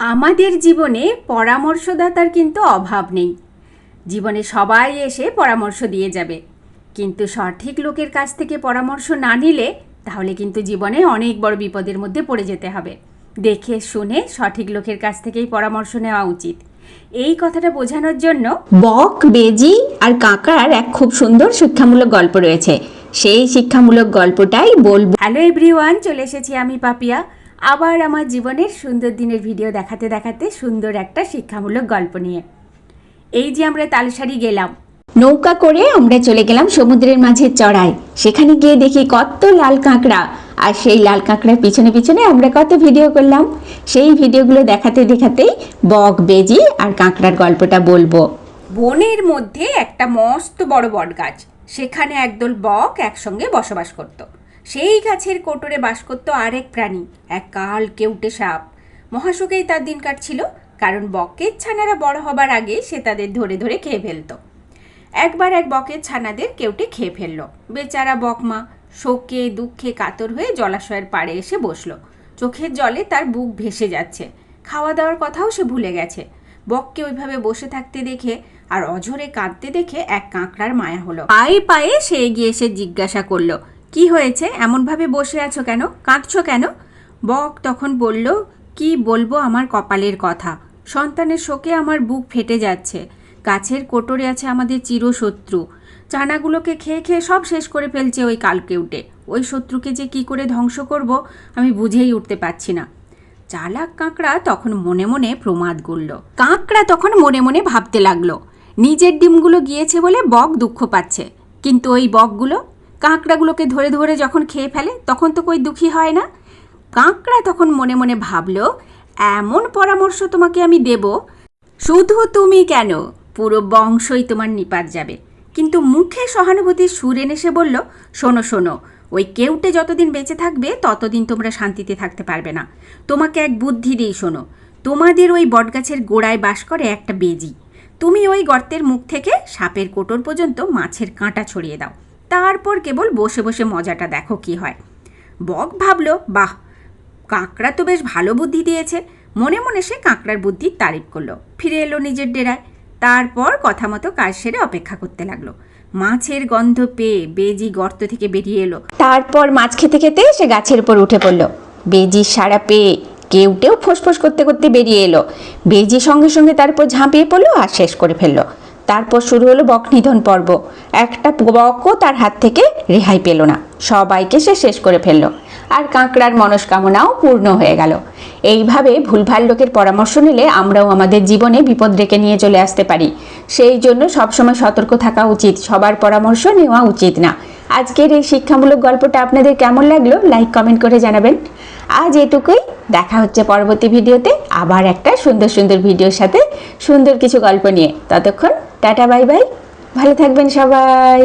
আমাদের জীবনে পরামর্শদাতার কিন্তু অভাব নেই। জীবনে সবাই এসে পরামর্শ দিয়ে যাবে। কিন্তু সঠিক লোকের কাছ থেকে পরামর্শ না নিলে তাহলে কিন্তু জীবনে অনেক বড় বিপদের মধ্যে পড়ে যেতে হবে। দেখে, শুনে সঠিক লোকের কাছ থেকেই পরামর্শ নেওয়া উচিত। এই কথাটা বোঝানোর জন্য বক, বেজি আর কাঁকড়ার এক খুব সুন্দর শিক্ষামূলক গল্প রয়েছে। সেই শিক্ষামূলক গল্পটাই বলব। হ্যালো এভরিওয়ান, চলে এসেছি আমি পাপিয়া। আবার আমার জীবনের সুন্দর দিনের ভিডিও দেখাতে দেখাতে সুন্দর একটা শিক্ষামূলক গল্প নিয়ে। এই যে আমরা তালসারি গেলাম। নৌকা করে আমরা চলে গেলাম সমুদ্রের মাঝে চড়াই। সেখানে গিয়ে দেখি কত লাল কাঁকড়া। আর সেই লাল কাঁকড়ার পিছনে পিছনে আমরা কত ভিডিও করলাম। সেই ভিডিওগুলো দেখাতে দেখাতেই বক, বেজি আর কাঁকড়ার গল্পটা বলব। বনের মধ্যে একটা মস্ত বড় বট গাছ সেখানে একদল বক একসঙ্গে বসবাস করত। সেই গাছের কোটরে বাস করত আরেক প্রাণী, এক কাল কেউটে সাপ। মহাশোকেই তার দিন কাটছিল, কারণ বকের ছানারা বড় হবার আগে সে তাদের ধরে ধরে খেয়ে ফেলতো। একবার এক বকের ছানাদের কেউটে খেয়ে ফেলল। বেচারা বকমা শোকে, দুঃখে কাতর হয়ে জলাশয়ের পাড়ে এসে বসল। চোখের জলে তার বুক ভেসে যাচ্ছে। খাওয়া দাওয়ার কথাও সে ভুলে গেছে। বককে ওইভাবে বসে থাকতে দেখে আর অঝরে কাঁদতে দেখে এক কাঁকড়ার মায়া হলো। পায়ে পায়ে সে এগিয়ে এসে জিজ্ঞাসা করল কি হয়েছে? এমনভাবে বসে আছো কেন? কাঁদছো কেন? বক তখন বলল, কি বলব আমার কপালের কথা? সন্তানের শোকে আমার বুক ফেটে যাচ্ছে। গাছের কোটরে আছে আমাদের চিরশত্রু। চানাগুলোকে খেয়ে খেয়ে সব শেষ করে ফেলছে ওই কালকে উঠে। ওই শত্রুকে যে কি করে ধ্বংস করব আমি বুঝেই উঠতে পারছি না। চালাক কাঁকড়া তখন মনে মনে প্রমাদ গড়ল কাঁকড়া তখন মনে মনে ভাবতে লাগল, নিজের ডিমগুলো গিয়েছে বলে বক দুঃখ পাচ্ছে। কিন্তু ওই বকগুলো কাঁকড়াগুলোকে ধরে ধরে যখন খেয়ে ফেলে, তখন তো কই দুঃখী হয় না? কাঁকড়া তখন মনে মনে ভাবলো, এমন পরামর্শ তোমাকে আমি দেব। শুধু তুমি কেন? পুরো বংশই তোমার নিপাত যাবে। কিন্তু মুখে সহানুভূতির সুর এনে সে বলল, শোনো শোনো, ওই কেউটে যতদিন বেঁচে থাকবে, ততদিন তোমরা শান্তিতে থাকতে পারবে না। তোমাকে এক বুদ্ধি দিই, শোনো, তোমাদের ওই বটগাছের গোড়ায় বাস করে একটা বেজি। তুমি ওই গর্তের মুখ থেকে সাপের কোটর পর্যন্ত মাছের কাঁটা ছড়িয়ে দাও। তারপর কেবল বসে বসে মজাটা দেখো কি হয়। বক ভাবলো, বাহ, কাঁকড়া তো বেশ ভালো বুদ্ধি দিয়েছে। মনে মনে সে কাঁকড়ার বুদ্ধির তারিফ করল। ফিরে এলো নিজের ডেরায়। তারপর কথা মতো কাজ সেরে অপেক্ষা করতে লাগল। মাছের গন্ধ পেয়ে বেজি গর্ত থেকে বেরিয়ে এলো। তারপর মাছ খেতে খেতে সে গাছের উপর উঠে পড়ল। বেজির সারা পেয়ে কেউ কেউটেও ফোঁস করতে করতে বেরিয়ে এলো। বেজি সঙ্গে সঙ্গে তারপর ঝাঁপিয়ে পড়ল আর শেষ করে ফেলল। তারপর শুরু হলো বক নিধন পর্ব। একটা বকও তার হাত থেকে রেহাই পেল না। সবাইকে সে শেষ করে ফেলল। আর কাঁকড়ার মনস্কামনাও পূর্ণ হয়ে গেল। এইভাবে ভুলভাল লোকের পরামর্শ নিলে আমরাও আমাদের জীবনে বিপদ রেখে নিয়ে চলে আসতে পারি। সেই জন্য সবসময় সতর্ক থাকা উচিত। সবার পরামর্শ নেওয়া উচিত না। আজকের এই শিক্ষামূলক গল্পটা আপনাদের কেমন লাগল? লাইক, কমেন্ট করে জানাবেন। আজ এটুকুই। দেখা হচ্ছে পরবর্তী ভিডিওতে আবার একটা সুন্দর সুন্দর ভিডিওর সাথে। সুন্দর কিছু গল্প নিয়ে। ততক্ষণ টাটা বাই বাই। ভালো থাকবেন সবাই।